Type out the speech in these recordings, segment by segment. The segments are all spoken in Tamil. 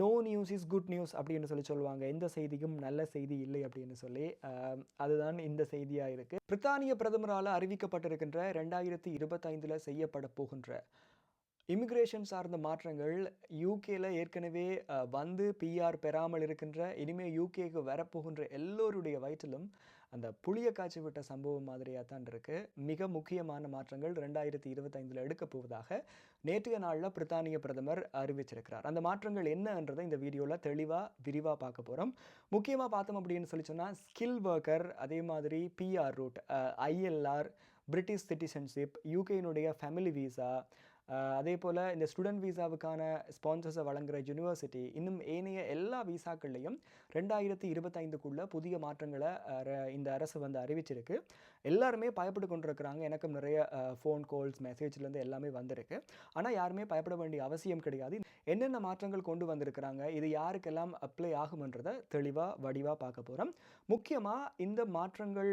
No news is good news அப்படின்னு சொல்லி சொல்லுவாங்க. எந்த செய்தியும் நல்ல செய்தி இல்லை அப்படின்னு சொல்லி. அதுதான் இந்த செய்தியாக இருக்குது பிரித்தானிய பிரதமரால் அறிவிக்கப்பட்டிருக்கின்ற ரெண்டாயிரத்தி இருபத்தைந்தில் செய்யப்பட போகின்ற இமிக்ரேஷன் சார்ந்த மாற்றங்கள் யூகேல ஏற்கனவே வந்து பிஆர் பெறாமல் இருக்கின்ற இனிமேல் யூகேக்கு வரப்போகின்ற எல்லோருடைய வயிற்றிலும் அந்த புளியை காய்ச்சி விட்ட சம்பவம் மாதிரியாக தான் இருக்குது மிக முக்கியமான மாற்றங்கள் ரெண்டாயிரத்தி இருபத்தைந்தில் எடுக்க போவதாக நேற்றைய நாளில் பிரித்தானிய பிரதமர் அறிவிச்சிருக்கிறார். அந்த மாற்றங்கள் என்னன்றதை இந்த வீடியோவில் தெளிவாக விரிவாக பார்க்க போகிறோம் முக்கியமாக பார்த்தோம் அப்படின்னு சொல்லி சொன்னால் ஸ்கில் ஒர்க்கர் அதே மாதிரி PR route ILR British citizenship யூகேனுடைய family visa அதே போல் இந்த ஸ்டூடெண்ட் வீசாவுக்கான ஸ்பான்சர்ஸை வழங்குகிற யூனிவர்சிட்டி இன்னும் ஏனைய எல்லா விசாக்கள்லையும் ரெண்டாயிரத்தி இருபத்தைந்துக்குள்ள புதிய மாற்றங்களை இந்த அரசு வந்து அறிவிச்சிருக்கு. எல்லாருமே பயப்பட்டு கொண்டிருக்கிறாங்க. எனக்கும் நிறைய ஃபோன் கால்ஸ் மெசேஜ்லேருந்து எல்லாமே வந்திருக்கு. ஆனால் யாருமே பயப்பட வேண்டிய அவசியம் கிடையாது. என்னென்ன மாற்றங்கள் கொண்டு வந்திருக்கிறாங்க? இது யாருக்கெல்லாம் அப்ளை ஆகுமன்றதை தெளிவாக வடிவாக பார்க்க போகிறோம் முக்கியமாக இந்த மாற்றங்கள்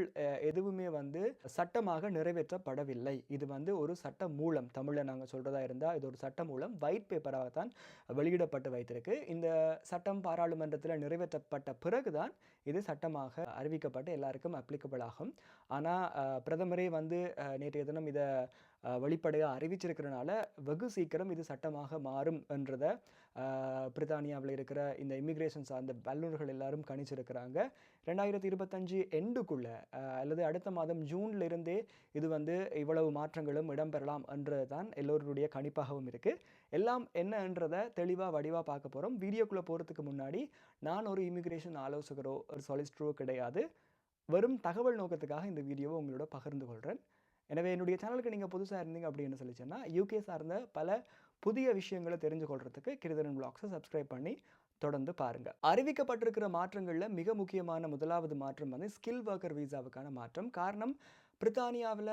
எதுவுமே வந்து சட்டமாக நிறைவேற்றப்படவில்லை. இது வந்து ஒரு சட்ட மூலம் தமிழில் நாங்கள் சொல்கிறோம் போன்றதாக இருந்தால் இது ஒரு சட்டம் மூலம் ஒயிட் பேப்பராக தான் வெளியிடப்பட்டு வைத்திருக்கு. இந்த சட்டம் பாராளுமன்றத்தில் நிறைவேற்றப்பட்ட பிறகுதான் இது சட்டமாக அறிவிக்கப்பட்டு எல்லாருக்கும் அப்ளிகபிள் ஆகும். ஆனால் பிரதமரே வந்து நேற்றைய தினம் இதை வெளிப்படையாக அறிவிச்சிருக்கிறனால வெகு சீக்கிரம் இது சட்டமாக மாறும் என்றதை பிரித்தானியாவில் இருக்கிற இந்த இமிக்ரேஷன் சார்ந்த வல்லுநர்கள் எல்லாரும் கணிச்சிருக்கிறாங்க. ரெண்டாயிரத்தி இருபத்தஞ்சு எண்டுக்குள்ள அல்லது அடுத்த மாதம் ஜூன்லிருந்தே இது வந்து இவ்வளவு மாற்றங்களும் இடம்பெறலாம் என்றது தான் எல்லோருடைய கணிப்பாகவும் இருக்குது எல்லாம் என்னன்றதை தெளிவாக வடிவாக பார்க்க போகிறோம் வீடியோக்குள்ளே போகிறதுக்கு முன்னாடி நான் ஒரு இமிக்ரேஷன் ஆலோசகரோ ஒரு சொலிஸ்டரோ கிடையாது. வெறும் தகவல் நோக்கத்துக்காக இந்த வீடியோவை உங்களோட பகிர்ந்து கொள்கிறேன் எனவே என்னுடைய சேனலுக்கு நீங்கள் புதுசாக இருந்தீங்க அப்படின்னு சொல்லி யூகே சார்ந்த பல புதிய விஷயங்களை தெரிஞ்சு கொள்கிறதுக்கு கிருதரன் பிளாக்ஸை சப்ஸ்கிரைப் பண்ணி தொடர்ந்து பாருங்க. அறிவிக்கப்பட்டிருக்கிற மாற்றங்களில் மிக முக்கியமான முதலாவது மாற்றம் வந்து ஸ்கில் ஒர்க்கர் விசாவுக்கான மாற்றம். காரணம் பிரித்தானியாவில்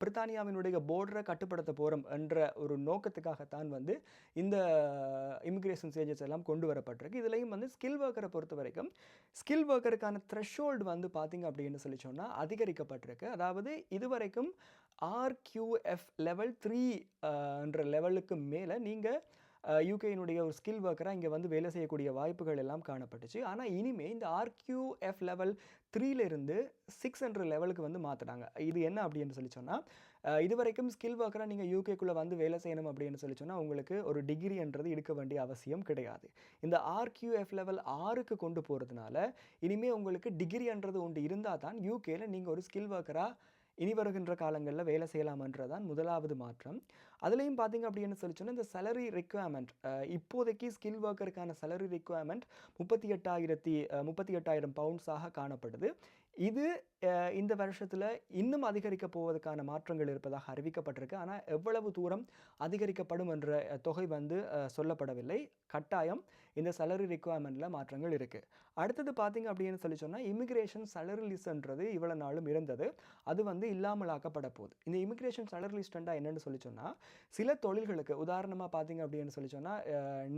பிரித்தானியாவினுடைய போர்டரை கட்டுப்படுத்த போகிறோம் என்ற ஒரு நோக்கத்துக்காகத்தான் வந்து இந்த இமிக்ரேஷன் சேஞ்சஸ் எல்லாம் கொண்டு வரப்பட்டிருக்கு. இதுலேயும் வந்து ஸ்கில் ஒர்க்கரை பொறுத்த வரைக்கும் ஸ்கில் ஒர்க்கருக்கான த்ரெஷ்ஹோல்டு வந்து பார்த்தீங்க அப்படின்னு சொல்லி சொன்னால் அதிகரிக்கப்பட்டிருக்கு. அதாவது இதுவரைக்கும் ஆர்கியூஎஃப் லெவல் த்ரீ என்ற லெவலுக்கு மேலே நீங்கள் யூகேயினுடைய ஒரு ஸ்கில் ஒர்க்கராக இங்கே வந்து வேலை செய்யக்கூடிய வாய்ப்புகள் எல்லாம் காணப்பட்டுச்சு. ஆனால் இனிமே இந்த ஆர்கியூஎஃப் லெவல் த்ரீலேருந்து சிக்ஸ் ஹண்ட்ரட் லெவலுக்கு வந்து மாற்றினாங்க இது என்ன அப்படின்னு சொல்லி சொன்னால் இது வரைக்கும் ஸ்கில் ஒர்க்கராக நீங்கள் யூகேக்குள்ளே வந்து வேலை செய்யணும் அப்படின்னு சொல்லி சொன்னால் உங்களுக்கு ஒரு டிகிரின்றது எடுக்க வேண்டிய அவசியம் கிடையாது. இந்த ஆர்கியூஎஃப் லெவல் ஆறுக்கு கொண்டு போகிறதுனால இனிமேல் உங்களுக்கு டிகிரின்றது ஒன்று இருந்தால் தான் யூகேயில் நீங்கள் ஒரு ஸ்கில் ஒர்க்கராக இனி வருகின்ற காலங்களில் வேலை செய்யலாமன்றதான் முதலாவது மாற்றம். அதுலேயும் பார்த்தீங்க அப்படின்னு சொல்லி சொன்னால் இந்த சேலரி ரெக்குவயர்மெண்ட் இப்போதைக்கு ஸ்கில் ஒர்க்கருக்கான சேலரி ரெக்குவயர்மெண்ட் முப்பத்தி எட்டாயிரத்தி முப்பத்தி எட்டாயிரம் பவுண்ட்ஸாக காணப்படுது. இது இந்த வருஷத்தில் இன்னும் அதிகரிக்க போவதற்கான மாற்றங்கள் இருப்பதாக அறிவிக்கப்பட்டிருக்கு. ஆனால் எவ்வளவு தூரம் அதிகரிக்கப்படும் என்ற தொகை வந்து சொல்லப்படவில்லை. கட்டாயம் இந்த சேலரி requirementல மாற்றங்கள் இருக்குது அடுத்தது பார்த்தீங்க அப்படின்னு சொல்லி சொன்னால் இமிக்ரேஷன் salary லிஸ்ட்ன்றது இவ்வளோ நாளும் இருந்தது. அது வந்து இல்லாமலாக்கப்பட போகுது. இந்த இமிக்ரேஷன் salary லிஸ்டண்டா என்னென்னு சொல்லி சொன்னால் சில தொழில்களுக்கு உதாரணமாக பார்த்தீங்க அப்படின்னு சொல்லி சொன்னால்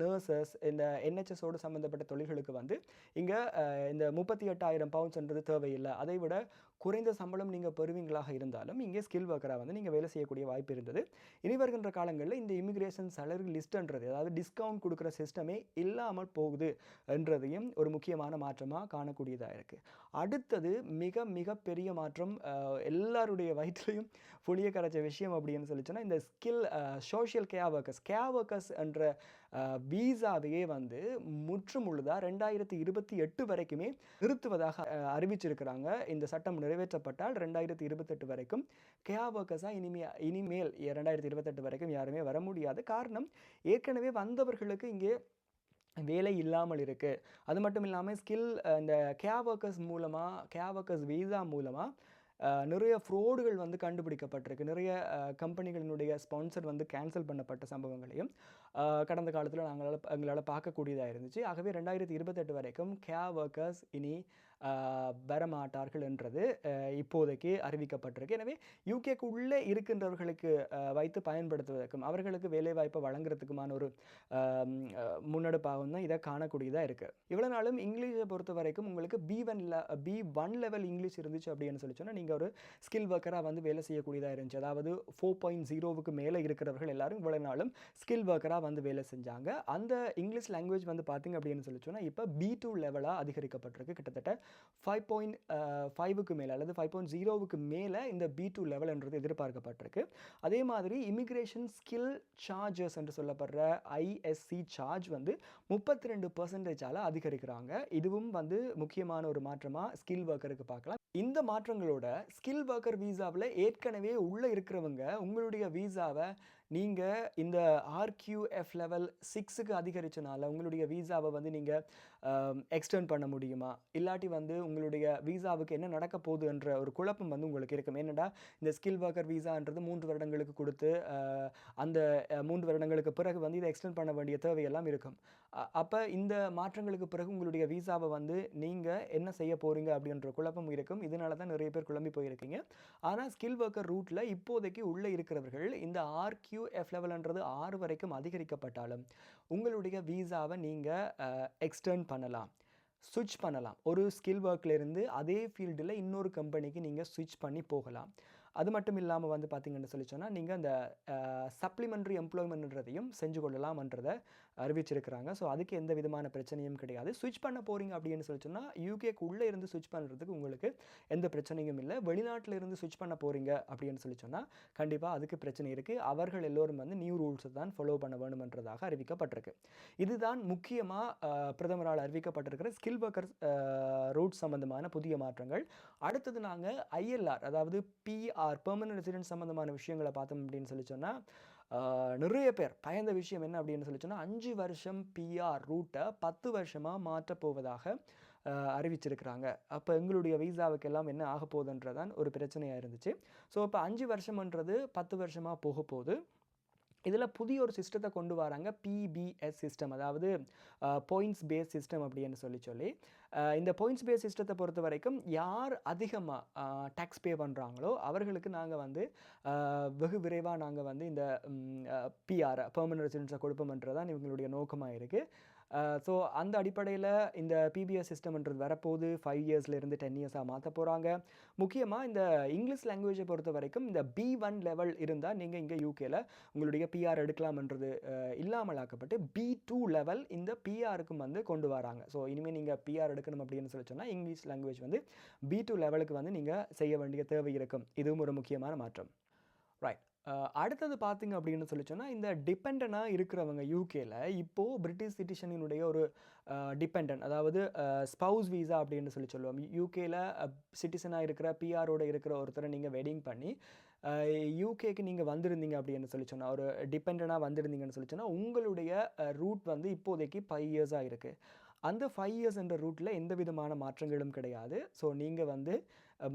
நர்சஸ் இந்த என்ஹெச்எஸோடு சம்மந்தப்பட்ட தொழில்களுக்கு வந்து இங்கே இந்த முப்பத்தி எட்டாயிரம் பவுண்ட்ஸ்ன்றது தேவையில்லை. அதை விட குறைந்த சம்பளம் நீங்கள் பெறுவீங்களாக இருந்தாலும் இங்கே ஸ்கில் ஒர்க்கராக வந்து நீங்கள் வேலை செய்யக்கூடிய வாய்ப்பு இருந்தது. இனி வருகின்ற காலங்களில் இந்த இமிக்ரேஷன் சேலரி லிஸ்ட்ன்றது அதாவது டிஸ்கவுண்ட் கொடுக்குற சிஸ்டமே இல்லாமல் போகுது என்றதையும் ஒரு முக்கியமான மாற்றமாக காணக்கூடியதாக இருக்குது அடுத்தது மிக மிக பெரிய மாற்றம் எல்லாருடைய வயிற்றுலையும் புளிய கரைச்ச விஷயம் அப்படின்னு சொல்லி சொன்னால் இந்த skill social care workers care workers என்ற வீசாவையே வந்து முற்றுமுழுதாக ரெண்டாயிரத்தி இருபத்தி எட்டு வரைக்குமே நிறுத்துவதாக அறிவிச்சிருக்கிறாங்க. இந்த சட்டம் நிறைவேற்றப்பட்டால் ரெண்டாயிரத்தி இருபத்தெட்டு வரைக்கும் கேர் ஒர்க்கர்ஸாக இனிமே இனிமேல் ரெண்டாயிரத்தி இருபத்தெட்டு வரைக்கும் யாருமே வர முடியாது. காரணம் ஏற்கனவே வந்தவர்களுக்கு இங்கே வேலை இல்லாமல் இருக்குது அது மட்டும் இல்லாமல் ஸ்கில் இந்த கேர் ஒர்க்கர்ஸ் மூலமாக கேர் ஒர்க்கர்ஸ் வீசா மூலமாக நிறைய ஃப்ரோடுகள் வந்து கண்டுபிடிக்கப்பட்டிருக்கு. நிறைய கம்பெனிகளினுடைய ஸ்பான்சர் வந்து கேன்சல் பண்ணப்பட்ட சம்பவங்களையும். கடந்த காலத்தில் நாங்களால் எங்களால் பார்க்கக்கூடியதாக இருந்துச்சு. ஆகவே ரெண்டாயிரத்தி இருபத்தெட்டு வரைக்கும் கேர் ஒர்க்கர்ஸ் இனி வரமாட்டார்கள் என்றது இப்போதைக்கு அறிவிக்கப்பட்டிருக்கு. எனவே யூகேக்கு உள்ளே இருக்கின்றவர்களுக்கு வைத்து பயன்படுத்துவதற்கும் அவர்களுக்கு வேலைவாய்ப்பை வழங்குறதுக்குமான ஒரு முன்னெடுப்பாகவும் தான் இதை காணக்கூடியதாக இருக்குது இவ்வளோ நாளும் இங்கிலீஷை பொறுத்த வரைக்கும் உங்களுக்கு B one B one level English இருந்துச்சு அப்படின்னு சொல்லி சொன்னால் நீங்கள் ஒரு ஸ்கில் ஒர்க்கராக வந்து வேலை செய்யக்கூடியதாக இருந்துச்சு. அதாவது ஃபோர் பாயிண்ட் ஜீரோவுக்கு மேலே இருக்கிறவர்கள் எல்லாரும் இவ்வளோ நாளும் ஸ்கில் ஒர்க்கராக வந்து வேலை செஞ்சாங்க. அந்த இங்கிலீஷ் லாங்குவேஜ் வந்து பார்த்திங்க அப்படின்னு சொல்லி சொன்னால் இப்போ பி டூ லெவலாக அதிகரிக்கப்பட்டிருக்கு. கிட்டத்தட்ட ஃபைவ் பாயிண்ட் ஃபைவுக்கு மேலே அல்லது ஃபைவ் பாயிண்ட் ஜீரோவுக்கு மேலே இந்த பி டூ லெவல்ன்றது எதிர்பார்க்கப்பட்டிருக்கு. அதே மாதிரி இமிக்ரேஷன் ஸ்கில் சார்ஜஸ் என்று சொல்லப்படுற ஐஎஸ்சி சார்ஜ் வந்து முப்பத்தி ரெண்டு பர்சன்டேஜால் அதிகரிக்கிறாங்க. இதுவும் வந்து முக்கியமான ஒரு மாற்றமாக ஸ்கில் ஒர்க்கருக்கு பார்க்கலாம். இந்த மாற்றங்களோட ஸ்கில் ஒர்க்கர் வீசாவில் ஏற்கனவே உள்ளே இருக்கிறவங்க உங்களுடைய வீசாவை நீங்கள் இந்த ஆர்கியூஎஃப் லெவல் சிக்ஸுக்கு அதிகரிச்சனால உங்களுடைய வீசாவை வந்து நீங்கள் எக்ஸ்டெண்ட் பண்ண முடியுமா? இல்லாட்டி வந்து உங்களுடைய வீசாவுக்கு என்ன நடக்க போகுதுன்ற ஒரு குழப்பம் வந்து உங்களுக்கு இருக்கும். என்னடா இந்த ஸ்கில் ஒர்க்கர் வீசான்றது மூன்று வருடங்களுக்கு கொடுத்து அந்த மூன்று வருடங்களுக்கு பிறகு வந்து இதை எக்ஸ்டெண்ட் பண்ண வேண்டிய தேவையெல்லாம் இருக்கும். அப்போ இந்த மாற்றங்களுக்கு பிறகு உங்களுடைய வீசாவை வந்து நீங்கள் என்ன செய்ய போகிறீங்க அப்படின்ற குழப்பம் இருக்கும். இதனால தான் நிறைய பேர் குழம்பி போயிருக்கீங்க. ஆனால் ஸ்கில் ஒர்க்கர் ரூட்டில் இப்போதைக்கு உள்ளே இருக்கிறவர்கள் இந்த ஆர்கியூஎஃப் லெவல்ன்றது ஆறு வரைக்கும் அதிகரிக்கப்பட்டாலும் உங்களுடைய வீசாவை நீங்கள் எக்ஸ்டர்ன் பண்ணலாம். சுவிட்ச் பண்ணலாம். ஒரு ஸ்கில் ஒர்க்லேருந்து அதே ஃபீல்டில் இன்னொரு கம்பெனிக்கு நீங்கள் சுவிட்ச் பண்ணி போகலாம். அது மட்டும் இல்லாமல் வந்து பார்த்திங்கன்னு சொல்லி சொன்னால் நீங்கள் அந்த சப்ளிமெண்ட்ரி எம்ப்ளாய்மெண்ட்ன்றதையும் செஞ்சு கொள்ளலாம்ன்றதை அறிவிச்சிருக்கிறாங்க. ஸோ அதுக்கு எந்த விதமான பிரச்சனையும் கிடையாது. சுவிட்ச் பண்ண போகிறீங்க அப்படின்னு சொல்லி சொன்னால் யூகேக்கு உள்ளே இருந்து சுவிட்ச் பண்ணுறதுக்கு உங்களுக்கு எந்த பிரச்சனையும் இல்லை. வெளிநாட்டில் இருந்து சுவிட்ச் பண்ண போகிறீங்க அப்படின்னு சொல்லி சொன்னால் கண்டிப்பாக அதுக்கு பிரச்சனை இருக்குது அவர்கள் எல்லோரும் வந்து நியூ ரூல்ஸை தான் ஃபாலோ பண்ண வேண்டுமென்றதாக அறிவிக்கப்பட்டிருக்கு. இதுதான் முக்கியமாக பிரதமரால் அறிவிக்கப்பட்டிருக்கிற ஸ்கில் ஒர்க்கர் ரூட் சம்பந்தமான புதிய மாற்றங்கள். அடுத்தது நாங்கள் ஐஎல்ஆர் அதாவது பிஆர் பெர்மனன்ட் ரெசிடென்ட் சம்மந்தமான விஷயங்களை பார்த்தோம் அப்படின்னு சொல்லி சொன்னால் நிறைய பேர் பயந்த விஷயம் என்ன அப்படின்னு சொல்லி சொன்னால் அஞ்சு வருஷம் பிஆர் ரூட்டை பத்து வருஷமாக மாற்றப் போவதாக அறிவிச்சிருக்கிறாங்க. அப்போ எங்களுடைய வீசாவுக்கு எல்லாம் என்ன ஆக போகுதுன்றதான் ஒரு பிரச்சனையாக இருந்துச்சு. ஸோ இப்போ அஞ்சு வருஷம்ன்றது பத்து வருஷமாக போக போகுது. இதில் புதிய ஒரு சிஸ்டத்தை கொண்டு வராங்க பிபிஎஸ் சிஸ்டம் அதாவது பாயிண்ட்ஸ் பேஸ் சிஸ்டம் அப்படின்னு சொல்லி சொல்லி இந்த பாயிண்ட்ஸ் பேஸ் சிஸ்டத்தை பொறுத்த வரைக்கும் யார் அதிகமாக டேக்ஸ் பே பண்ணுறாங்களோ அவர்களுக்கு நாங்கள் வந்து வெகு விரைவாக நாங்கள் வந்து இந்த பிஆர் பெர்மனன்ட் ரெசிடென்ஸை கொடுப்போம்ன்றதான் இவங்களுடைய நோக்கமாக இருக்குது ஸோ அந்த அடிப்படையில் இந்த பிபிஎஸ் சிஸ்டம்ன்றது வரப்போகுது. ஃபைவ் இயர்ஸ்லேருந்து டென் இயர்ஸாக மாற்ற போகிறாங்க முக்கியமாக இந்த இங்கிலீஷ் லாங்குவேஜை பொறுத்த வரைக்கும் இந்த பி ஒன் லெவல் இருந்தால் நீங்கள் இங்கே யூகேல உங்களுடைய பிஆர் எடுக்கலாம்ன்றது இல்லாமலாக்கப்பட்டு பி டூ லெவல் இந்த பிஆருக்கும் வந்து கொண்டு வராங்க. ஸோ இனிமேல் நீங்கள் பிஆர் எடுக்கணும் அப்படின்னு சொல்லி சொன்னால் இங்கிலீஷ் லாங்குவேஜ் வந்து பி டூ லெவலுக்கு வந்து நீங்கள் செய்ய வேண்டிய தேவை இருக்கும். இதுவும் ஒரு முக்கியமான மாற்றம். ரைட் அடுத்தது பார்த்திங்க அப்படின்னு சொல்லி சொன்னால் இந்த டிபெண்டனாக இருக்கிறவங்க யூகேயில் இப்போது பிரிட்டிஷ் சிட்டிசனினுடைய ஒரு டிபெண்டன் அதாவது ஸ்பவுஸ் வீசா அப்படின்னு சொல்லி சொல்லுவோம். யூகேயில் சிட்டிசனாக இருக்கிற பிஆரோட இருக்கிற ஒருத்தரை நீங்கள் வெட்டிங் பண்ணி யூகேக்கு நீங்கள் வந்திருந்தீங்க அப்படின்னு சொல்லி சொன்னால் ஒரு டிபெண்டனாக வந்திருந்தீங்கன்னு சொல்லி சொன்னால் உங்களுடைய ரூட் வந்து இப்போதைக்கு ஃபைவ் இயர்ஸாக இருக்குது அந்த ஃபைவ் இயர்ஸ் என்ற ரூட்டில் எந்த விதமான மாற்றங்களும் கிடையாது. ஸோ நீங்கள் வந்து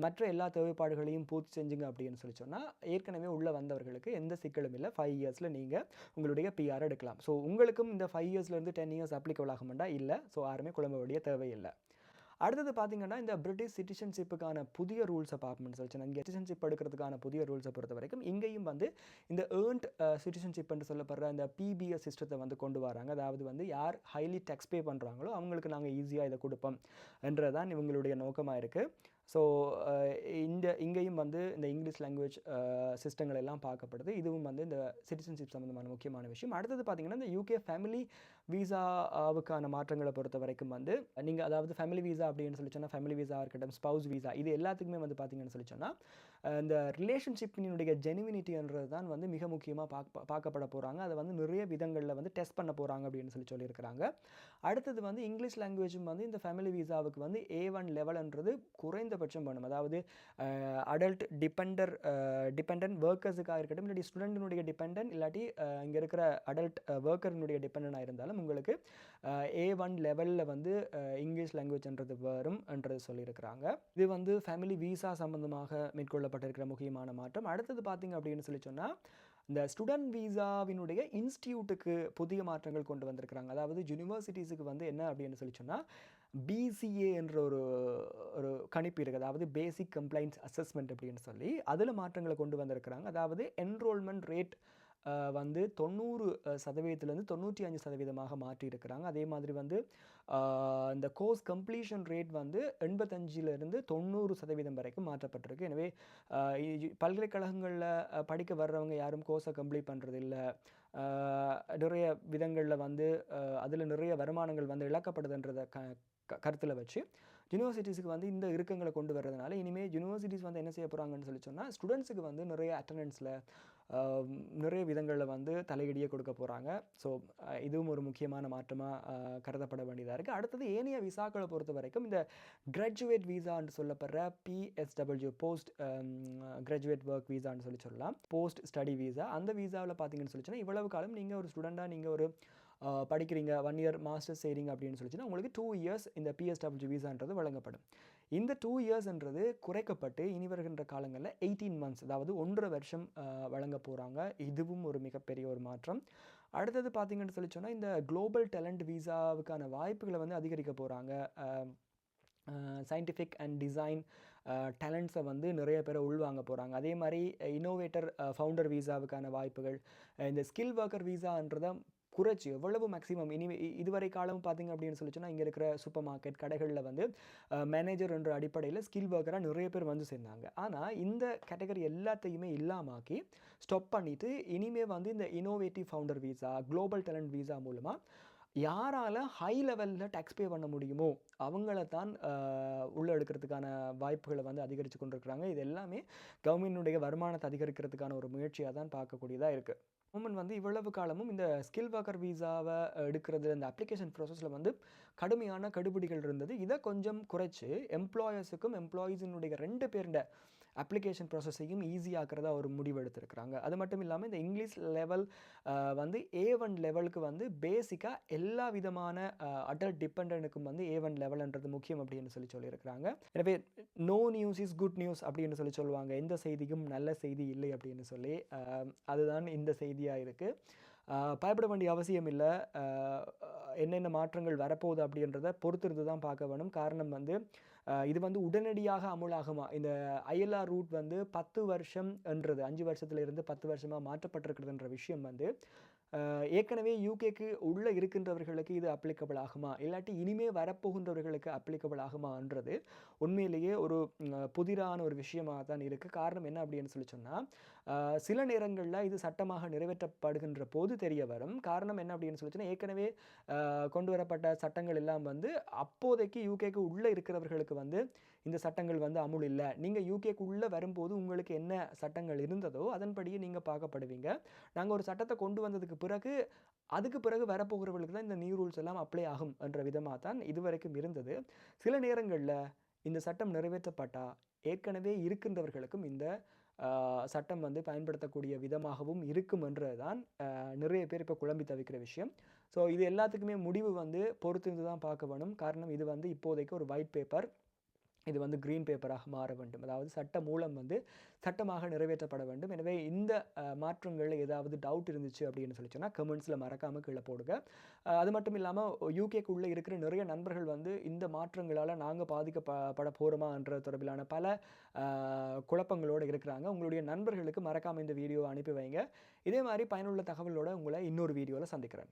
மற்ற எல்லா தேவைப்பாடுகளையும் பூர்த்தி செஞ்சுங்க அப்படின்னு சொல்லி சொன்னால் ஏற்கனவே உள்ளே வந்தவர்களுக்கு எந்த சிக்கலும் இல்லை. ஃபைவ் இயர்ஸில் நீங்கள் உங்களுடைய பிஆர் எடுக்கலாம். ஸோ உங்களுக்கும் இந்த ஃபைவ் இயர்ஸ்லேருந்து டென் இயர்ஸ் அப்ளிகபிள் ஆகுமெண்டா? இல்லை. ஸோ யாருமே குழம்ப வேண்டிய தேவையில்லை. அடுத்தது பார்த்தீங்கன்னா இந்த பிரிட்டிஷ் சிட்டிசன்ஷிப்புக்கான புதிய ரூல்ஸை பார்ப்போம்னு சொல்லிச்சு. இங்கே சிட்டிசன்ஷிப் எடுக்கிறதுக்கான புதிய ரூல்ஸை பொறுத்த வரைக்கும் இங்கேயும் வந்து இந்த ஏர்ன்ட் சிட்டிசன்ஷிப் என்று சொல்லப்படுற இந்த பிபிஎஸ் சிஸ்டத்தை வந்து கொண்டு வராங்க. அதாவது வந்து யார் ஹைலி டேக்ஸ் பே பண்ணுறாங்களோ அவங்களுக்கு நாங்கள் ஈஸியாக இதை கொடுப்போம் என்றதான் இவங்களுடைய நோக்கமாக இருக்குது ஸோ இந்த இங்கேயும் வந்து இந்த இங்கிலீஷ் லாங்குவேஜ் சிஸ்டங்கள் எல்லாம் பார்க்கப்படுது. இதுவும் வந்து இந்த சிட்டிசன்ஷிப் சம்மந்தமான முக்கியமான விஷயம். அடுத்தது பார்த்திங்கன்னா இந்த யூகே ஃபேமிலி வீசாவுக்கான மாற்றங்களை பொறுத்த வரைக்கும் வந்து நீங்கள் அதாவது ஃபேமிலி வீசா அப்படின்னு சொல்லி சொன்னால் ஃபேமிலி வீசா இருக்கட்டும் ஸ்பவுஸ் வீசா இது எல்லாத்துக்குமே வந்து பார்த்தீங்கன்னு சொல்லி சொன்னால் இந்த ரிலேஷன்ஷிப்பினுடைய ஜெனுவினிட்டின்றது தான் வந்து மிக முக்கியமாக பார்க்க பார்க்கப்பட போகிறாங்க அதை வந்து நிறைய விதங்களில் வந்து டெஸ்ட் பண்ண போகிறாங்க அப்படின்னு சொல்லி சொல்லியிருக்கிறாங்க. அடுத்தது வந்து இங்கிலீஷ் லாங்குவேஜும் வந்து இந்த ஃபேமிலி வீசாவுக்கு வந்து ஏ ஒன் லெவல்ன்றது குறைந்தபட்சம் பண்ணும். அதாவது அடல்ட் டிபெண்டர் டிபெண்ட் ஒர்க்கர்ஸுக்காக இருக்கட்டும் இல்லாட்டி ஸ்டூடெண்ட்டினுடைய டிபெண்ட் இல்லாட்டி இங்கே இருக்கிற அடல்ட் ஒர்க்கர்னுடைய டிபெண்டனாக இருந்தாலும் உங்களுக்கு ஏ ஒன் லெவலில் வந்து இங்கிலீஷ் லாங்குவேஜ்ன்றது வரும் என்றது சொல்லியிருக்கிறாங்க. இது வந்து ஃபேமிலி விசா சம்மந்தமாக மேற்கொள்ளப்பட்டிருக்கிற முக்கியமான மாற்றம். அடுத்தது பார்த்திங்க அப்படின்னு சொல்லி சொன்னால் இந்த ஸ்டூடெண்ட் வீசாவினுடைய இன்ஸ்டியூட்டுக்கு புதிய மாற்றங்கள் கொண்டு வந்திருக்கிறாங்க. அதாவது யூனிவர்சிட்டிஸுக்கு வந்து என்ன அப்படின்னு சொல்லி சொன்னால் பிசிஏ என்ற ஒரு ஒரு கணிப்பு இருக்குது. அதாவது பேசிக் கம்ப்ளைண்ட்ஸ் அசஸ்மெண்ட் அப்படின்னு சொல்லி அதில் மாற்றங்களை கொண்டு வந்திருக்கிறாங்க. அதாவது என்ரோல்மெண்ட் ரேட் வந்து தொண்ணூறு சதவீதத்துலேருந்து தொண்ணூற்றி அஞ்சு சதவீதமாக மாற்றியிருக்கிறாங்க. அதே மாதிரி வந்து இந்த கோர்ஸ் கம்ப்ளீஷன் ரேட் வந்து எண்பத்தஞ்சிலிருந்து தொண்ணூறு சதவீதம் வரைக்கும் மாற்றப்பட்டிருக்கு. எனவே பல்கலைக்கழகங்களில் படிக்க வர்றவங்க யாரும் கோர்ஸை கம்ப்ளீட் பண்ணுறதில்ல நிறைய விதங்களில் வந்து அதில் நிறைய வருமானங்கள் வந்து இழக்கப்படுதுன்றதை க கருத்தில் வச்சு யூனிவர்சிட்டிஸுக்கு வந்து இந்த இறுக்கங்களை கொண்டு வர்றதுனால இனிமேல் யூனிவர்சிட்டிஸ் வந்து என்ன செய்ய போகிறாங்கன்னு சொல்லி சொன்னால் ஸ்டூடெண்ட்ஸுக்கு வந்து நிறைய அட்டண்டன்ஸில் நிறைய விதங்களில் வந்து தலையடியை கொடுக்க போகிறாங்க ஸோ இதுவும் ஒரு முக்கியமான மாற்றமாக கருதப்பட வேண்டியதாக இருக்குது அடுத்தது ஏனைய விசாக்களை பொறுத்த வரைக்கும் இந்த கிராஜுவேட் வீசான்னு சொல்லப்படுற பிஎஸ்டபிள்யூ போஸ்ட் கிராஜுவேட் ஒர்க் வீசான்னு சொல்லி சொல்லலாம். போஸ்ட் ஸ்டடி வீசா அந்த வீசாவில் பார்த்தீங்கன்னு சொல்லி சொன்னால் இவ்வளவு காலம் நீங்கள் ஒரு ஸ்டூடெண்ட்டாக நீங்கள் ஒரு படிக்கிறீங்க ஒன் இயர் மாஸ்டர்ஸ் செய்கிறீங்க அப்படின்னு சொல்லிச்சுன்னா உங்களுக்கு டூ இயர்ஸ் இந்த பிஎஸ்டபிள்யூ வீசான்றது வழங்கப்படும். இந்த டூ இயர்ஸ்ன்றது குறைக்கப்பட்டு இனி வருகின்ற காலங்களில் எயிட்டீன் மந்த்ஸ் அதாவது ஒன்றரை வருஷம் வழங்க போகிறாங்க இதுவும் ஒரு மிகப்பெரிய ஒரு மாற்றம். அடுத்தது பார்த்தீங்கன்னு சொல்லி சொன்னால் இந்த குளோபல் டேலண்ட் விசாவுக்கான வாய்ப்புகளை வந்து அதிகரிக்க போகிறாங்க சயின்டிஃபிக் அண்ட் டிசைன் டேலண்ட்ஸை வந்து நிறைய பேரை உள்வாங்க போகிறாங்க அதே மாதிரி இன்னோவேட்டர் ஃபவுண்டர் வீசாவுக்கான வாய்ப்புகள் இந்த ஸ்கில் ஒர்க்கர் வீசான்றதை குறைச்சி எவ்வளவு மேக்ஸிமம் இனி இதுவரை காலம் பார்த்தீங்க அப்படின்னு சொல்லி சொன்னால் இங்கே இருக்கிற சூப்பர் மார்க்கெட் கடைகளில் வந்து மேனேஜர் என்ற அடிப்படையில் ஸ்கில் ஒர்க்கராக நிறைய பேர் வந்து சேர்ந்தாங்க. ஆனால் இந்த கேட்டகரி எல்லாத்தையுமே இல்லாமாக்கி ஸ்டாப் பண்ணிவிட்டு இனிமேல் வந்து இந்த innovative founder visa global talent visa மூலமாக யாரால் ஹை லெவலில் டேக்ஸ் பே பண்ண முடியுமோ அவங்கள தான் உள்ளே எடுக்கிறதுக்கான வாய்ப்புகளை வந்து அதிகரித்து கொண்டிருக்கிறாங்க. இது எல்லாமே கவர்மெண்டினுடைய வருமானத்தை அதிகரிக்கிறதுக்கான ஒரு முயற்சியாக தான் பார்க்கக்கூடியதாக இருக்குது உமன் வந்து இவ்வளவு காலமும் இந்த ஸ்கில் ஒர்க்கர் வீசாவை எடுக்கிறது இந்த அப்ளிகேஷன் ப்ராசஸில் வந்து கடுமையான கடுபிடிகள் இருந்தது. இதை கொஞ்சம் குறைச்சி எம்ப்ளாயர்ஸுக்கும் எம்ப்ளாயீஸினுடைய ரெண்டு பேருண்ட அப்ளிகேஷன் ப்ராசஸையும் ஈஸியாக்கிறதா ஒரு முடிவு எடுத்திருக்கிறாங்க. அது மட்டும் இல்லாமல் இந்த இங்கிலீஷ் லெவல் வந்து ஏ ஒன் லெவலுக்கு வந்து பேசிக்காக எல்லா விதமான அடல்ட் டிபெண்டனுக்கும் வந்து ஏ ஒன் லெவல்ன்றது முக்கியம் அப்படின்னு சொல்லி சொல்லியிருக்கிறாங்க. எனவே no news is good news அப்படின்னு சொல்லி சொல்லுவாங்க. எந்த செய்தியும் நல்ல செய்தி இல்லை அப்படின்னு சொல்லி அதுதான் இந்த செய்தியாக இருக்குது பயப்பட வேண்டிய அவசியம் இல்லை. என்னென்ன மாற்றங்கள் வரப்போகுது அப்படின்றத பொறுத்திருந்து தான் பார்க்க வேணும். காரணம் வந்து இது வந்து உடனடியாக அமுலாகுமா? இந்த ஐஎல்ஆர் ரூட் வந்து பத்து வருஷம் என்றது அஞ்சு வருஷத்துல இருந்து பத்து வருஷமாக மாற்றப்பட்டிருக்கிறதுன்ற விஷயம் வந்து ஏற்கனவே யூகேக்கு உள்ளே இருக்கின்றவர்களுக்கு இது அப்ளிகபிள் ஆகுமா? இல்லாட்டி இனிமே வரப்போகின்றவர்களுக்கு அப்ளிகபிள் ஆகுமான்றது உண்மையிலேயே ஒரு புதிரான ஒரு விஷயமாக தான் இருக்குது காரணம் என்ன அப்படின்னு சொல்லி சொன்னால் சில நேரங்களில் இது சட்டமாக நிறைவேற்றப்படுகின்ற போது தெரிய வரும். காரணம் என்ன அப்படின்னு சொல்லி சொன்னால் ஏற்கனவே கொண்டு வரப்பட்ட சட்டங்கள் எல்லாம் வந்து அப்போதைக்கு யூகேக்கு உள்ளே இருக்கிறவர்களுக்கு வந்து இந்த சட்டங்கள் வந்து அமுல் இல்லை. நீங்கள் யூகேக்குள்ளே வரும்போது உங்களுக்கு என்ன சட்டங்கள் இருந்ததோ அதன்படியே நீங்கள் பார்க்கப்படுவீங்க. நாங்கள் ஒரு சட்டத்தை கொண்டு வந்ததுக்கு பிறகு அதுக்கு பிறகு வரப்போகிறவர்களுக்கு தான் இந்த நியூ ரூல்ஸ் எல்லாம் அப்ளை ஆகும் என்ற விதமாக தான் இதுவரைக்கும் இருந்தது. சில நேரங்களில் இந்த சட்டம் நிறைவேற்றப்பட்டால் ஏற்கனவே இருக்கின்றவர்களுக்கும் இந்த சட்டம் வந்து பயன்படுத்தக்கூடிய விதமாகவும் இருக்கும் என்றதான் நிறைய பேர் இப்போ குழம்பி தவிக்கிற விஷயம். ஸோ இது எல்லாத்துக்குமே முடிவு வந்து பொறுத்திருந்து தான் பார்க்க வேணும். காரணம் இது வந்து இப்போதைக்கு ஒரு ஒயிட் பேப்பர் இது வந்து க்ரீன் பேப்பராக மாற வேண்டும். அதாவது சட்ட மூலம் வந்து சட்டமாக நிறைவேற்றப்பட வேண்டும். எனவே இந்த மாற்றங்களில் ஏதாவது டவுட் இருந்துச்சு அப்படின்னு சொல்லி சொன்னால் கமெண்ட்ஸில் மறக்காமல் கீழே போடுங்க. அது மட்டும் இல்லாமல் யூகேக்குள்ளே இருக்கிற நிறைய நண்பர்கள் வந்து இந்த மாற்றங்களால் நாங்கள் பாதிக்கப்பட போகிறோமான்ற தொடர்பிலான பல குழப்பங்களோடு இருக்கிறாங்க. உங்களுடைய நண்பர்களுக்கு மறக்காமல் இந்த வீடியோவை அனுப்பி வைங்க. இதே மாதிரி பயனுள்ள தகவலோடு உங்களை இன்னொரு வீடியோவில் சந்திக்கிறேன்.